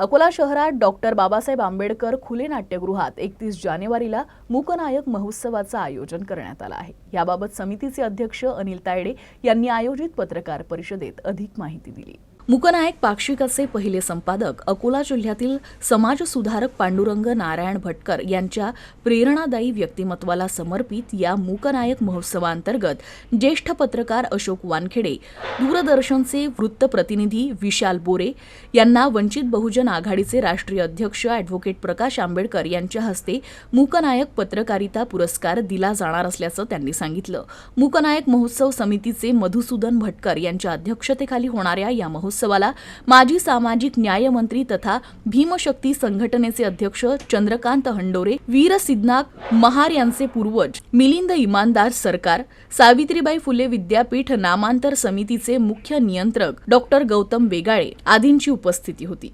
अकोला शहरात डॉक्टर बाबासाहेब आंबेडकर खुले नाट्यगृहात एकतीस जानेवारीला मूकनायक महोत्सवाचं आयोजन करण्यात आलं आहे. याबाबत समितीचे अध्यक्ष अनिल तायडे यांनी आयोजित पत्रकार परिषदेत अधिक माहिती दिली. मूकनायक पाक्षिकाचे पहिले संपादक अकोला जिल्ह्यातील समाजसुधारक पांडुरंग नारायण भटकर यांच्या प्रेरणादायी व्यक्तिमत्वाला समर्पित या मूकनायक महोत्सवांतर्गत ज्येष्ठ पत्रकार अशोक वानखेडे दूरदर्शनचे वृत्तप्रतिनिधी विशाल बोरे यांना वंचित बहुजन आघाडीचे राष्ट्रीय अध्यक्ष अॅडव्होकेट प्रकाश आंबेडकर यांच्या हस्ते मूकनायक पत्रकारिता पुरस्कार दिला जाणार असल्याचं त्यांनी सांगितलं. मूकनायक महोत्सव समितीचे मधुसूदन भटकर यांच्या अध्यक्षतेखाली होणाऱ्या या महोत्सव महोत्सवाला माजी सामाजिक न्यायमंत्री तथा भीमशक्ती संघटनेचे अध्यक्ष चंद्रकांत हंडोरे वीर सिद्धनाथ महार यांचे पूर्वज मिलिंद इमानदार सरकार सावित्रीबाई फुले विद्यापीठ नामांतर समितीचे मुख्य नियंत्रक डॉक्टर गौतम वेगाळे आदींची उपस्थिती होती.